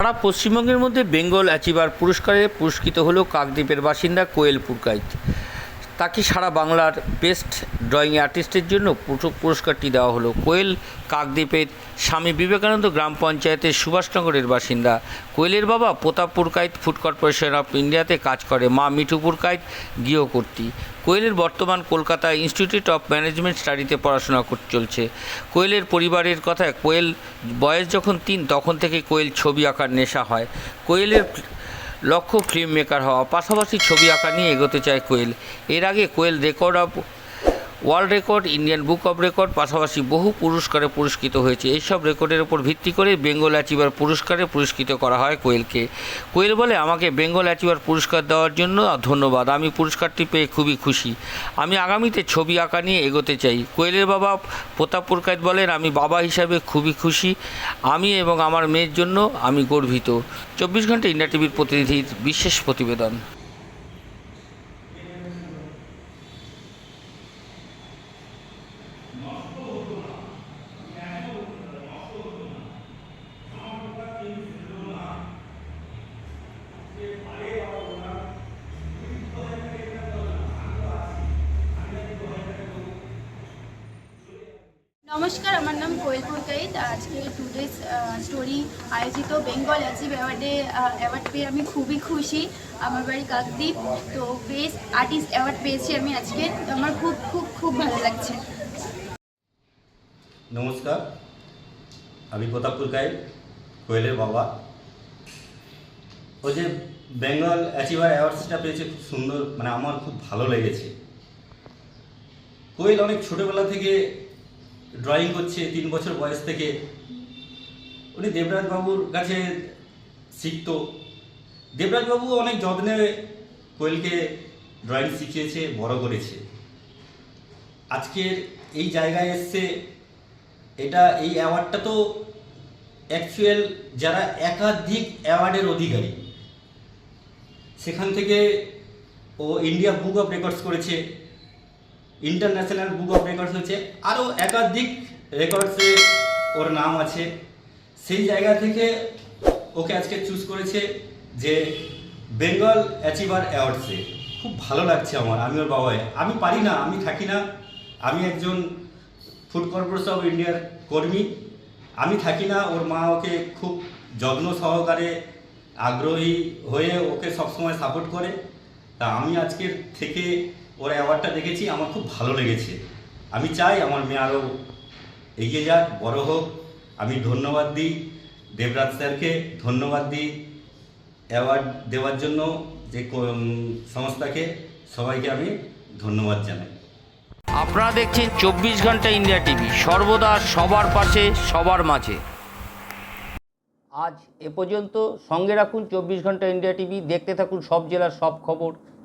সারা পশ্চিমবঙ্গের মধ্যে বেঙ্গল অ্যাচিভার পুরস্কারে পুরস্কৃত হল কাকদ্বীপের বাসিন্দা কোয়েল পুরকাইত। তাকে সারা বাংলার বেস্ট ড্রয়িং আর্টিস্টের জন্য পুরস্কারটি দেওয়া হলো? কোয়েল কাকদ্বীপের স্বামী বিবেকানন্দ গ্রাম পঞ্চায়েতের সুভাষনগরের বাসিন্দা। কোয়েলের বাবা Pratap Purkait food corporation of ইন্ডিয়াতে কাজ করে, মা মিঠু পুরকাইত গৃহকর্ত্রী কোয়েলের বর্তমান কলকাতা ইনস্টিটিউট অফ ম্যানেজমেন্ট স্টাডিতে পড়াশোনা চলছে। কোয়েলের পরিবারের কথায় কোয়েল বয়স যখন তিন, তখন থেকে কোয়েল ছবি আঁকার নেশা হয়। কোয়েলের লক্ষ্য ফিল্ম মেকার হওয়া পাশাপাশি ছবি আঁকা নিয়ে এগোতে চায় কোয়েল। এর আগে Koel record of world record, Indian book of record, পাশাপাশি বহু পুরস্কারে পুরস্কৃত হয়েছে। এইসব রেকর্ডের উপর ভিত্তি করে বেঙ্গল অ্যাচিভার পুরস্কারে পুরস্কৃত করা হয় কোয়েলকে। কোয়েল বলে, আমাকে বেঙ্গল অ্যাচিভার পুরস্কার দেওয়ার জন্য ধন্যবাদ। আমি পুরস্কারটি পেয়ে খুবই খুশি। আমি আগামীতে ছবি আঁকা নিয়ে এগোতে চাই। কোয়েলের বাবা প্রতাপ পুরকাইত বলেন, আমি বাবা হিসাবে খুবই খুশি। আমি এবং আমার মেয়ের জন্য আমি গর্বিত। চব্বিশ ঘণ্টা ইন্ডিয়া টিভির প্রতিনিধির বিশেষ প্রতিবেদন। নমস্কার, আমার নাম কোয়েল পুরকাইত আজকে টু ডেজ স্টোরি আয়োজিত বেঙ্গল অ্যাচিভ অ্যাওয়ার্ডে অ্যাওয়ার্ড পেয়ে আমি খুবই খুশি। আমার বাড়ি কাকদ্বীপ। তো বেস্ট আর্টিস্ট অ্যাওয়ার্ড পেয়েছি আমি আজকে। তো আমার খুব খুব খুব ভালো লাগছে। নমস্কার, আমি প্রতাপপুর গাইড কোয়েলের বাবা। ও যে বেঙ্গল অ্যাচিভার অ্যাওয়ার্ডসটা পেয়েছে, খুব সুন্দর মানে আমার খুব ভালো লেগেছে। কোয়েল অনেক ছোটোবেলা থেকে ড্রয়িং করছে তিন বছর বয়স থেকে। উনি দেবরাজ বাবুর কাছে শিখতো। দেবরাজ বাবু অনেক যত্নে কোয়েলকে ড্রয়িং শিখিয়েছে, বড় করেছে। আজকের এই জায়গায় এসছে, এটা এই অ্যাওয়ার্ডটা তো অ্যাকচুয়াল যারা একাধিক অ্যাওয়ার্ডের অধিকারী। সেখান থেকে ও ইন্ডিয়া বুক অফ রেকর্ডস করেছে। ইন্টারন্যাশনাল বুক অফ রেকর্ডস হচ্ছে আরও একাধিক রেকর্ডসে ওর নাম আছে। সেই জায়গা থেকে ওকে আজকে চুজ করেছে যে বেঙ্গল অ্যাচিভার অ্যাওয়ার্ডসে খুব ভালো লাগছে আমার, আমি ওর বাবাই। আমি পারি না, আমি থাকি না। আমি একজন ফুড কর্পোরেশন অফ ইন্ডিয়ার কর্মী। আমি থাকি না, ওর মা ওকে খুব যত্ন সহকারে আগ্রহী হয়ে ওকে সবসময় সাপোর্ট করে। তা আমি আজকের থেকে ওর অ্যাওয়ার্ডটা দেখেছি আমার খুব ভালো লেগেছে। আমি চাই আমার মেয়ে আরও এগিয়ে যাক বড় হোক। আমি ধন্যবাদ দিই দেবরাজ স্যারকে ধন্যবাদ দিই অ্যাওয়ার্ড দেওয়ার জন্য যে সংস্থাকে। সবাইকে আমি ধন্যবাদ জানাই। আপনারা দেখছেন চব্বিশ ঘণ্টা ইন্ডিয়া টিভি সর্বদা সবার পাশে সবার মাঝে। আজ এ পর্যন্ত সঙ্গে রাখুন চব্বিশ ঘণ্টা ইন্ডিয়া টিভি দেখতে থাকুন সব জেলার সব খবর।